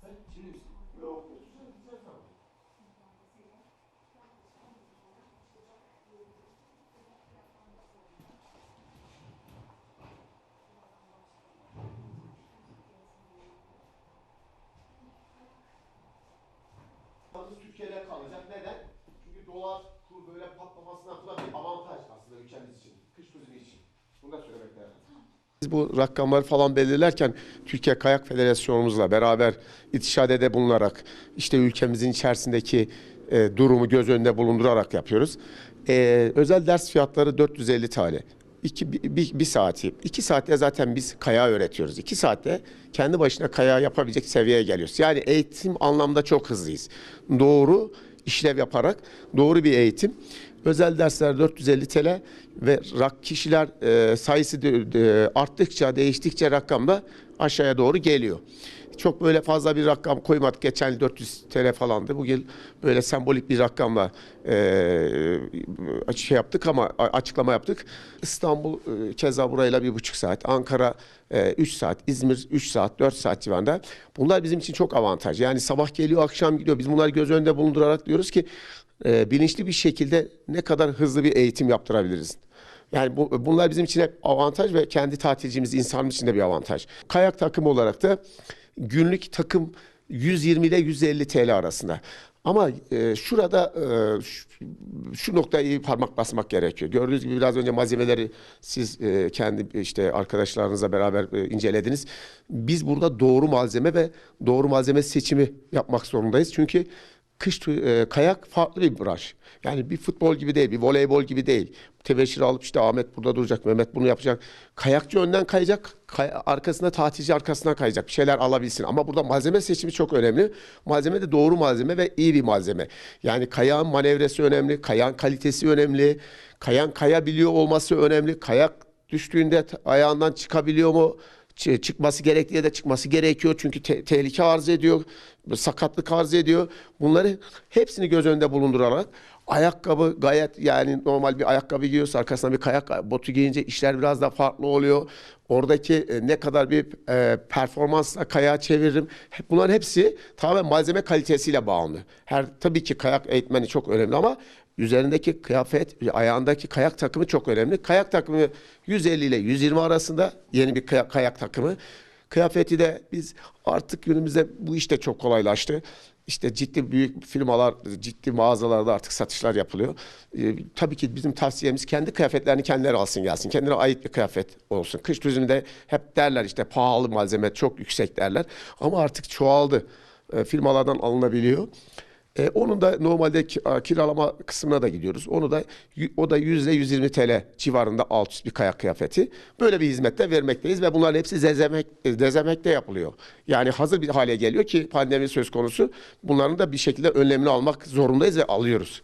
Sen şimdi Türkiye'de kalacak. Neden? Çünkü dolar kur böyle patlamasından falan bir avantaj aslında ülkemiz için. Kış turizmi için. Bunu da söylemek lazım. Biz bu rakamları falan belirlerken Türkiye Kayak Federasyonumuzla beraber itişadede bulunarak işte ülkemizin içerisindeki e, durumu göz önünde bulundurarak yapıyoruz. E, özel ders fiyatları 450 TL. İki, bir, bir, saati. iki saatte zaten biz kaya öğretiyoruz. İki saatte kendi başına kaya yapabilecek seviyeye geliyoruz. Yani eğitim anlamda çok hızlıyız. Doğru işlev yaparak doğru bir eğitim. Özel dersler 450 TL ve rak kişiler e, sayısı de- de arttıkça, değiştikçe rakam da aşağıya doğru geliyor. Çok böyle fazla bir rakam koymadık. Geçen yıl 400 TL falandı. Bu yıl böyle sembolik bir rakamla e, şey yaptık ama açıklama yaptık. İstanbul e, keza burayla bir buçuk saat. Ankara 3 saat. İzmir 3 saat, 4 saat civarında. Bunlar bizim için çok avantaj. Yani sabah geliyor, akşam gidiyor. Biz bunları göz önünde bulundurarak diyoruz ki e, bilinçli bir şekilde ne kadar hızlı bir eğitim yaptırabiliriz. Yani bu, bunlar bizim için hep avantaj ve kendi tatilcimiz insanımız için de bir avantaj. Kayak takımı olarak da günlük takım 120 ile 150 TL arasında. Ama e, şurada e, şu, şu noktaya iyi parmak basmak gerekiyor. Gördüğünüz gibi biraz önce malzemeleri siz e, kendi işte arkadaşlarınızla beraber e, incelediniz. Biz burada doğru malzeme ve doğru malzeme seçimi yapmak zorundayız. Çünkü kış e, kayak farklı bir branş. Yani bir futbol gibi değil, bir voleybol gibi değil. Tebeşir alıp işte Ahmet burada duracak, Mehmet bunu yapacak. Kayakçı önden kayacak, kay- arkasına tatilci arkasına kayacak. Bir şeyler alabilsin. Ama burada malzeme seçimi çok önemli. Malzeme de doğru malzeme ve iyi bir malzeme. Yani kayağın manevrası önemli, kayağın kalitesi önemli. Kayan kayabiliyor olması önemli. Kayak düştüğünde ayağından çıkabiliyor mu? Çıkması gerektiği de çıkması gerekiyor. Çünkü te- tehlike arz ediyor, sakatlık arz ediyor. Bunları hepsini göz önünde bulundurarak ayakkabı gayet yani normal bir ayakkabı giyiyorsa arkasına bir kayak botu giyince işler biraz daha farklı oluyor. Oradaki e, ne kadar bir e, performansla kayağı çeviririm. Bunların hepsi tamamen malzeme kalitesiyle bağımlı. Her tabii ki kayak eğitmeni çok önemli ama üzerindeki kıyafet, ayağındaki kayak takımı çok önemli. Kayak takımı 150 ile 120 arasında yeni bir kaya- kayak takımı. Kıyafeti de biz artık günümüzde bu iş de çok kolaylaştı. İşte ciddi büyük firmalar, ciddi mağazalarda artık satışlar yapılıyor. Ee, tabii ki bizim tavsiyemiz kendi kıyafetlerini kendileri alsın gelsin. Kendine ait bir kıyafet olsun. Kış turizminde hep derler işte pahalı malzeme çok yüksek derler. Ama artık çoğaldı. Ee, firmalardan alınabiliyor. E, onun da normalde kiralama kısmına da gidiyoruz. Onu da o da yüzde 120 TL civarında alt üst bir kayak kıyafeti. Böyle bir hizmette vermekteyiz ve bunların hepsi zezemek, e, dezemekte yapılıyor. Yani hazır bir hale geliyor ki pandemi söz konusu. Bunların da bir şekilde önlemini almak zorundayız ve alıyoruz.